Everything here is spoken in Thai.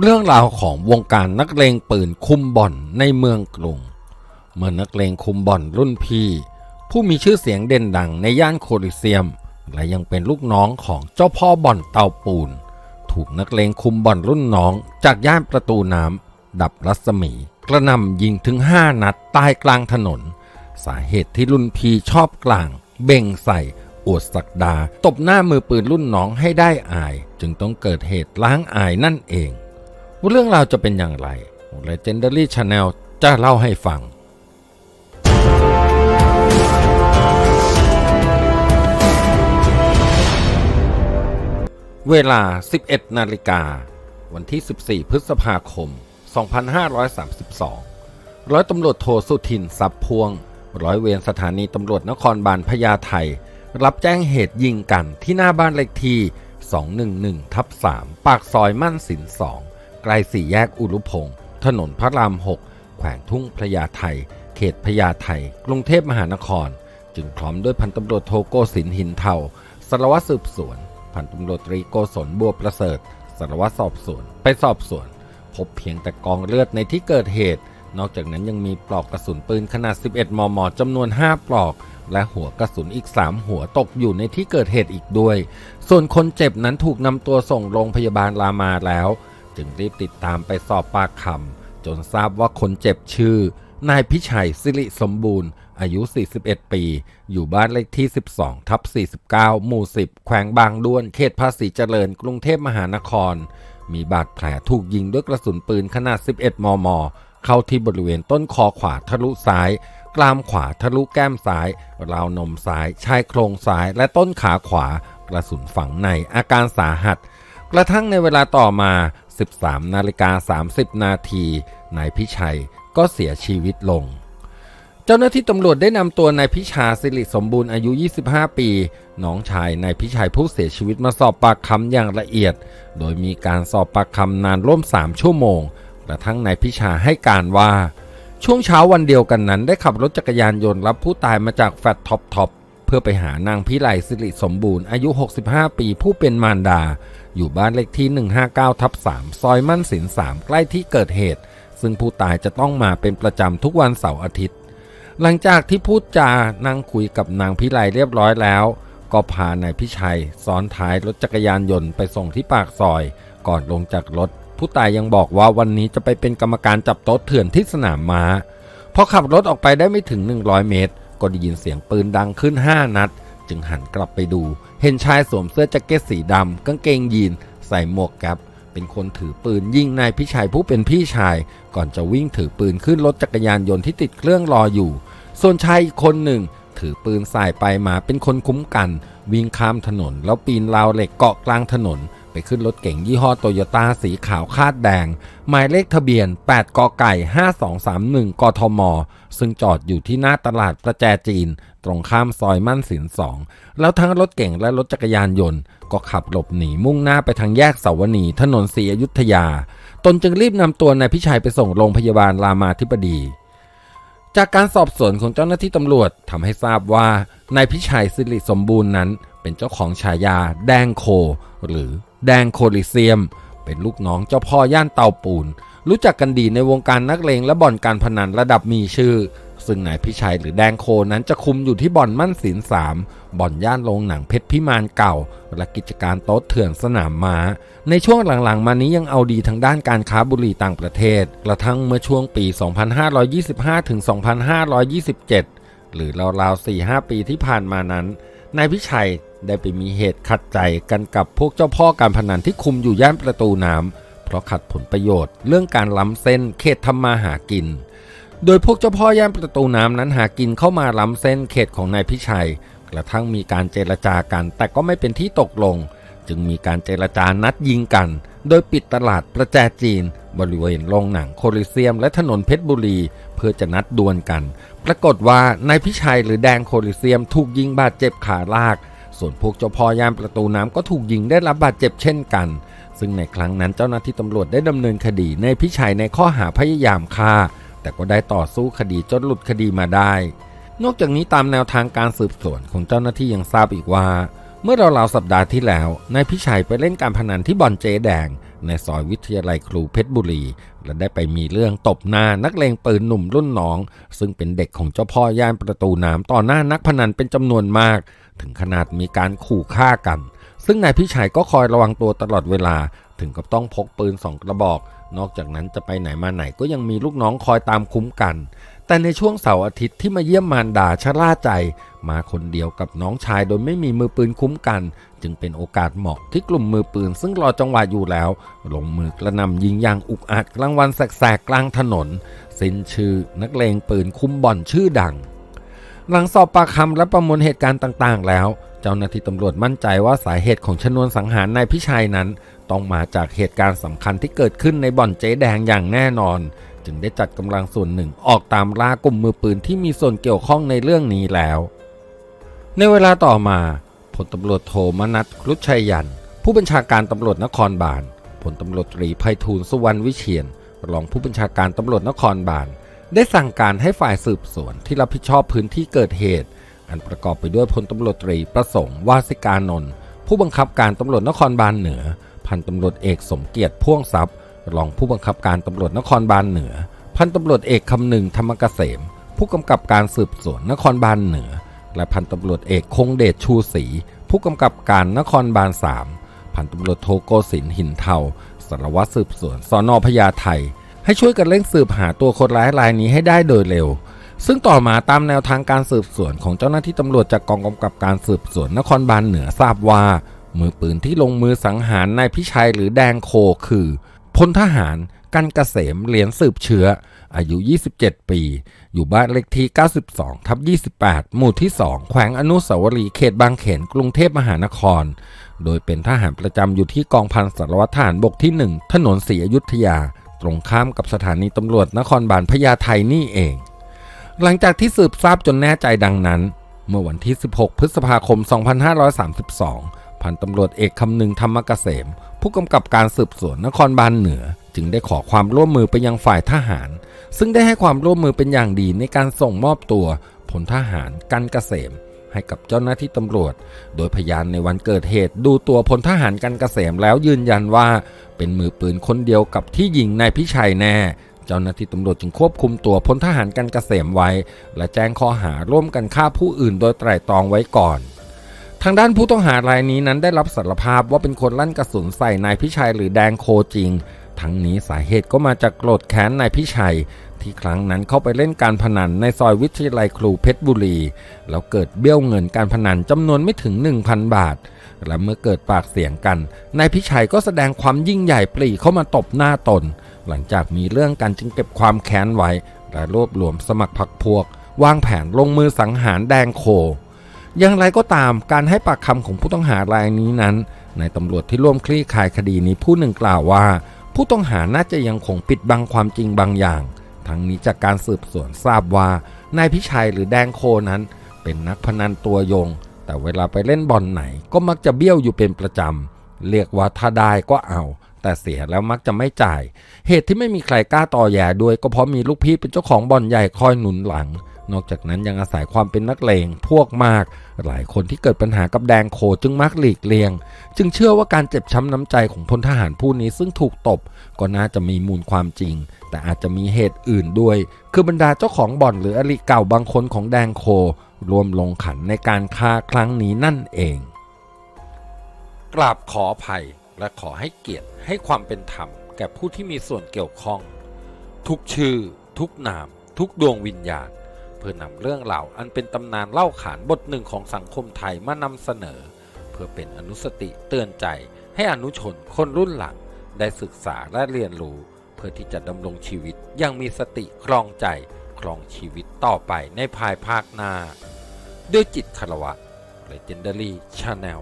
เรื่องราวของวงการนักเลงปืนคุมบ่อนในเมืองกรุง เมื่อนักเลงคุมบ่อนรุ่นพี่ ผู้มีชื่อเสียงเด่นดังในย่านโคลิเซียม และยังเป็นลูกน้องของเจ้าพ่อบ่อนเตาปูน ถูกนักเลงคุมบ่อนรุ่นน้องจากย่านประตูน้ำดับรัศมี กระนำยิงถึง 5 นัดตายกลางถนน สาเหตุที่รุ่นพี่ชอบกลาง เบ่งใส่อวดศักดา ตบหน้ามือปืนรุ่นน้องให้ได้อาย จึงต้องเกิดเหตุล้างอายนั่นเอง เรื่องราวจะเป็นอย่างไร Legendary Channel จะเล่าให้ฟัง เวลา 11 นาฬิกา วันที่ 14 พฤษภาคม 2532 ร้อยตำรวจโทสุทินทรัพย์พวง ร้อยเวรสถานีตำรวจนครบาลพญาไทรับแจ้งเหตุยิงกันที่หน้าบ้านเลขที่ 211 ทับ 3 ปากซอยมั่นสิน 2 ล้สี่แยกอุรุพงศ์ถนนพระราม 6 แขวงทุ่งพญาไทย เขตพญาไทย กรุงเทพมหานคร จึงพร้อมด้วยพันตำรวจโทโกสินหินเทาสารวัตรสืบสวน พันตำรวจตรีโกศลบัวประเสริฐสารวัตรสอบสวน ไปสอบสวน พบเพียงแต่กองเลือดในที่เกิดเหตุ นอกจากนั้นยังมีปลอกกระสุนปืนขนาด 11 มม จำนวน 5 ปลอก และหัวกระสุนอีก 3 หัวตกอยู่ในที่เกิดเหตุอีกด้วย ส่วนคนเจ็บนั้นถูกนำตัวส่งโรงพยาบาลรามาแล้ว จึงรีบติดตามไปสอบปากคำจนทราบว่าคนเจ็บชื่อนายพิชัยสิริสมบูรณ์ อายุ 41 ปี อยู่บ้านเลขที่ 12 ทับ 49 หมู่ 10 แขวงบางด้วน เขตภาษีเจริญ กรุงเทพมหานคร มีบาดแผลถูกยิงด้วยกระสุนปืนขนาด 11 มม เข้าที่บริเวณต้นคอขวาทะลุซ้ายกรามขวาทะลุแก้มซ้าย ราวนมซ้าย ชายโครงซ้าย และต้นขาขวา กระสุนฝังในอาการสาหัส กระทั่งในเวลาต่อมา 13นาฬิกา30 นาทีนายพิชัยก็เสียชีวิตลง เจ้าหน้าที่ตำรวจได้นำตัวนายพิชาสิริสมบูรณ์อายุ 25 ปี น้องชายนายพิชัยผู้เสียชีวิตมาสอบปากคำอย่างละเอียด โดยมีการสอบปากคำนานร่วม 3 ชั่วโมงกระทั่งนายพิชาให้การว่า ช่วงเช้าวันเดียวกันนั้นได้ขับรถจักรยานยนต์รับผู้ตายมาจากแฟลตท็อปท็อป เพื่อไปหานางพิไลสิริสมบูรณ์อายุ 65 ปีผู้เป็นมารดา อยู่บ้านเลขที่ 159ทับ3ซอยมั่นสิน3ใกล้ที่เกิดเหตุ ซึ่งผู้ตายจะต้องมาเป็นประจำทุกวันเสาร์อาทิตย์ หลังจากที่พูดจานั่งคุยกับนางพิไลเรียบร้อยแล้ว ก็พานายพิชัย ซ้อนท้ายรถจักรยานยนต์ไปส่งที่ปากซอย ก่อนลงจากรถ ผู้ตายยังบอกว่าวันนี้จะไปเป็นกรรมการจับโต๊ะเถื่อนที่สนามม้าพอขับรถออกไปได้ไม่ถึง 100 เมตร ก็ได้ยินเสียงปืนดังขึ้น 5 นัด จึงหันกลับไปดู เห็นชายสวมเสื้อแจ็คเก็ตสีดำกางเกงยีน ใส่หมวกแก๊ปเป็นคนถือปืนยิงนายพิชัยผู้เป็นพี่ชาย ก่อนจะวิ่งถือปืนขึ้นรถจักรยานยนต์ที่ติดเครื่องรออยู่ ส่วนชายอีกคนหนึ่ง ถือปืนสายไปมาเป็นคนคุ้มกัน วิ่งข้ามถนน แล้วปีนราวเหล็กเกาะกลางถนน ขึ้นรถเก๋งยี่ห้อโตโยต้าสีขาวคาดแดง หมายเลขทะเบียน 8 กไก่ 5231 กทม ซึ่งจอดอยู่ที่หน้าตลาดประแจจีน ตรงข้ามซอยมั่นสินสอง แล้วทั้งรถเก๋งและรถจักรยานยนต์ ก็ขับหลบหนีมุ่งหน้าไปทางแยกเสาวนีถนนศรีอยุธยา ตนจึงรีบนำตัวนายพิชัยไปส่งโรงพยาบาลรามาธิบดีจากการสอบสวนของเจ้าหน้าที่ตำรวจทำให้ทราบว่านายพิชัยสิริสมบูรณ์นั้น เป็นเจ้าของฉายาแดงโค หรือ แดงโคลิเซียม เป็นลูกน้องเจ้าพ่อย่านเตาปูน รู้จักกันดีในวงการนักเลงและบ่อนการพนันระดับมีชื่อ ซึ่งนายพิชัยหรือแดงโคนั้นจะคุมอยู่ที่บ่อนมั่นศิลสามบ่อนย่านโรงหนังเพชรพิมานเก่า และกิจการโต๊ะเถื่อนสนามม้า ในช่วงหลังๆ มานี้ยังเอาดีทางด้านการค้าบุหรี่ต่างประเทศ กระทั่งเมื่อช่วงปี 2525 ถึง 2527 หรือราวๆ4-5 ปีที่ผ่านมานั้นนายพิชัย ได้ไปมีเหตุขัดใจกันกับพวกเจ้าพ่อการพนันที่คุมอยู่ย่านประตูน้ำเพราะขัดผลประโยชน์ เรื่องการล้ำเส้นเขตทำมาหากิน โดยพวกเจ้าพ่อย่านประตูน้ำนั้นหากินเข้ามาล้ำเส้นเขตของนายพิชัย กระทั่งมีการเจรจากัน แต่ก็ไม่เป็นที่ตกลง จึงมีการเจรจานัดยิงกัน โดยปิดตลาดประแจจีน บริเวณโรงหนังโคลิเซียม และถนนเพชรบุรีเพื่อจะนัดดวลกัน ปรากฏว่านายพิชัยหรือแดงโคลิเซียมถูกยิงบาดเจ็บขาลาก ส่วนพวกเจ้าพ่อย่ามประตูน้ำก็ถูกยิงได้รับบาดเจ็บเช่นกัน ซึ่งในครั้งนั้นเจ้าหน้าที่ตำรวจได้ดำเนินคดีในพิชัยในข้อหาพยายามฆ่า แต่ก็ได้ต่อสู้คดีจนหลุดคดีมาได้ นอกจากนี้ตามแนวทางการสืบสวนของเจ้าหน้าที่ยังทราบอีกว่า เมื่อเราวๆสัปดาห์ที่แล้วนายพิชัยไปเล่นการพนันที่บ่อนเจแดง ในซอยวิทยาลัยครูเพชรบุรี และได้ไปมีเรื่องตบหน้านักเลงปืนหนุ่มรุ่นน้อง ซึ่งเป็นเด็กของเจ้าพ่อย่านประตูน้ำต่อหน้านักพนันเป็นจำนวนมาก ถึงขนาดมีการขู่ฆ่ากัน ซึ่งนายพิชัยก็คอยระวังตัวตลอดเวลา ถึงกับต้องพกปืนสองกระบอก นอกจากนั้นจะไปไหนมาไหนก็ยังมีลูกน้องคอยตามคุ้มกัน แต่ในช่วงเสาร์อาทิตย์ที่มาเยี่ยมมารดาชะล่าใจ มาคนเดียวกับน้องชายโดยไม่มีมือปืนคุ้มกัน จึงเป็นโอกาสเหมาะที่กลุ่มมือปืนซึ่งรอจังหวะอยู่แล้ว ลงมือกระนำยิงอย่างอุกอาจกลางวันแสกๆกลางถนนสิ้นชื่อนักเลงปืนคุ้มบ่อนชื่อดัง หลังสอบปากคำและประมวลเหตุการณ์ต่างๆ แล้ว เจ้าหน้าที่ตำรวจมั่นใจว่าสาเหตุของชนวนสังหารนายพิชัยนั้น ต้องมาจากเหตุการณ์สำคัญที่เกิดขึ้นในบ่อนเจ๊แดงอย่างแน่นอน จึงได้จัดกำลังส่วนหนึ่งออกตามล่ากลุ่มมือปืนที่มีส่วนเกี่ยวข้องในเรื่องนี้แล้ว ในเวลาต่อมาพลตำรวจโทมนัสครุชชัยยัน ผู้บัญชาการตำรวจนครบาลพลตำรวจตรีไพฑูรย์สุวรรณวิเชียนรองผู้บัญชาการตำรวจนครบาลได้สั่งการให้ฝ่ายสืบสวนที่รับผิดชอบพื้นที่เกิดเหตุ อันประกอบไปด้วยพลตำรวจตรีประสงค์วาสิกานนท์ผู้บังคับการตำรวจนครบาลเหนือ พันตำรวจเอกสมเกียรติพ่วงทรัพย์ รองผู้บังคับการตำรวจนครบาลเหนือ พันตำรวจเอกคำนึงธรรมเกษม ผู้กำกับการสืบสวนนครบาลเหนือ และพันตำรวจเอกคงเดชชูศรีผู้กำกับการนครบาลสามพันตำรวจโทโกศินหินเทาสารวัตรสืบสวนสอนอพญาไทให้ช่วยกันเร่งสืบหาตัวคนร้ายรายนี้ให้ได้โดยเร็ว ซึ่งต่อมาตามแนวทางการสืบสวนของเจ้าหน้าที่ตำรวจจากกองกำกับการสืบสวนนครบาลเหนือทราบว่า มือปืนที่ลงมือสังหารนายพิชัยหรือแดงโคคือ พลทหารกันเกษมเหรียญสืบเชื้อ อายุ 27 ปี อยู่บ้านเลขที่ 92 ทับ 28 หมู่ที่ 2 แขวงอนุสาวรีย์เขตบางเขนกรุงเทพมหานคร โดยเป็นทหารประจำอยู่ที่กองพันสารวัตรทหารบกที่ 1 ถนนศรีอยุธยา ตรงข้ามกับสถานีตำรวจนครบาลพญาไทนี่เอง หลังจากที่สืบทราบจนแน่ใจดังนั้น เมื่อวันที่ 16 พฤษภาคม 2532 พันตำรวจเอกคำนึงธรรมกเกษม ผู้กำกับการสืบสวนนครบาลเหนือ จึงได้ขอความร่วมมือไปยังฝ่ายทหาร ซึ่งได้ให้ความร่วมมือเป็นอย่างดีในการส่งมอบตัวพลทหารกันเกษม ให้กับเจ้าหน้าที่ตำรวจ โดยพยานในวันเกิดเหตุ ดูตัวพลทหารกันเกษมแล้วยืนยันว่า เป็นมือปืนคนเดียวกับที่ยิงนายพิชัยแน่เจ้าหน้าที่ตำรวจจึงควบคุมตัวพลทหารกันเกษมไว้ และแจ้งข้อหาร่วมกันฆ่าผู้อื่นโดยไตร่ตรองไว้ก่อน ทางด้านผู้ต้องหารายนี้นั้นได้รับสารภาพว่าเป็นคนลั่นกระสุนใส่นายพิชัยหรือแดงโคจริง ทั้งนี้สาเหตุก็มาจากโกรธแค้นนายพิชัย ที่ครั้งนั้นเข้าไปเล่นการพนันในซอยวิทยาลัยครูเพชรบุรี แล้วเกิดเบี้ยวเงินการพนันจำนวนไม่ถึง 1,000 บาท และเมื่อเกิดปากเสียงกันนายพิชัยก็แสดงความยิ่งใหญ่ปรีเข้ามาตบหน้าตน หลังจากมีเรื่องกันจึงเก็บความแค้นไว้และรวบรวมสมัครพรรคพวก วางแผนลงมือสังหารแดงโค อย่างไรก็ตามการให้ปากคำของผู้ต้องหารายนี้นั้นนายตำรวจที่ร่วมคลี่คลายคดีนี้ผู้หนึ่งกล่าวว่า ผู้ต้องหาน่าจะยังคงปิดบังความจริงบางอย่าง ทั้งนี้จากการสืบสวนทราบว่านายพิชัยหรือแดงโคนั้น เป็นนักพนันตัวยง แต่เวลาไปเล่นบอลไหนก็มักจะเบี้ยวอยู่เป็นประจำเรียกว่าถ้าได้ก็เอา แต่เสียแล้วมักจะไม่จ่าย เหตุที่ไม่มีใครกล้าต่อแย่ด้วย ก็เพราะมีลูกพี่เป็นเจ้าของบ่อนใหญ่คอยหนุนหลัง นอกจากนั้นยังอาศัยความเป็นนักเลงพวกมาก หลายคนที่เกิดปัญหากับแดงโคจึงมักหลีกเลี่ยง จึงเชื่อว่าการเจ็บช้ำน้ำใจของพลทหารผู้นี้ซึ่งถูกตบ ก็น่าจะมีมูลความจริง แต่อาจจะมีเหตุอื่นด้วย คือบรรดาเจ้าของบ่อนหรืออริเก่าบางคนของแดงโครวมลงขันในการฆ่าครั้งนี้นั่นเอง กราบขออภัยและขอให้เกียรติให้ความเป็นธรรมแก่ผู้ที่มีส่วนเกี่ยวข้อง ทุกชื่อ ทุกนาม ทุกดวงวิญญาณ เพื่อนำเรื่องราอันเป็นตำนานเล่าขานบทหนึ่งของสังคมไทยมานำเสนอ เพื่อเป็นอนุสติเตือนใจให้อนุชนคนรุ่นหลังได้ศึกษาและเรียนรู้ เพื่อที่จะดำรงชีวิตอยังมีสติครองใจครองชีวิตต่อไปในภายภาคหน้า ด้วยจิตคารวะ Legendary Channel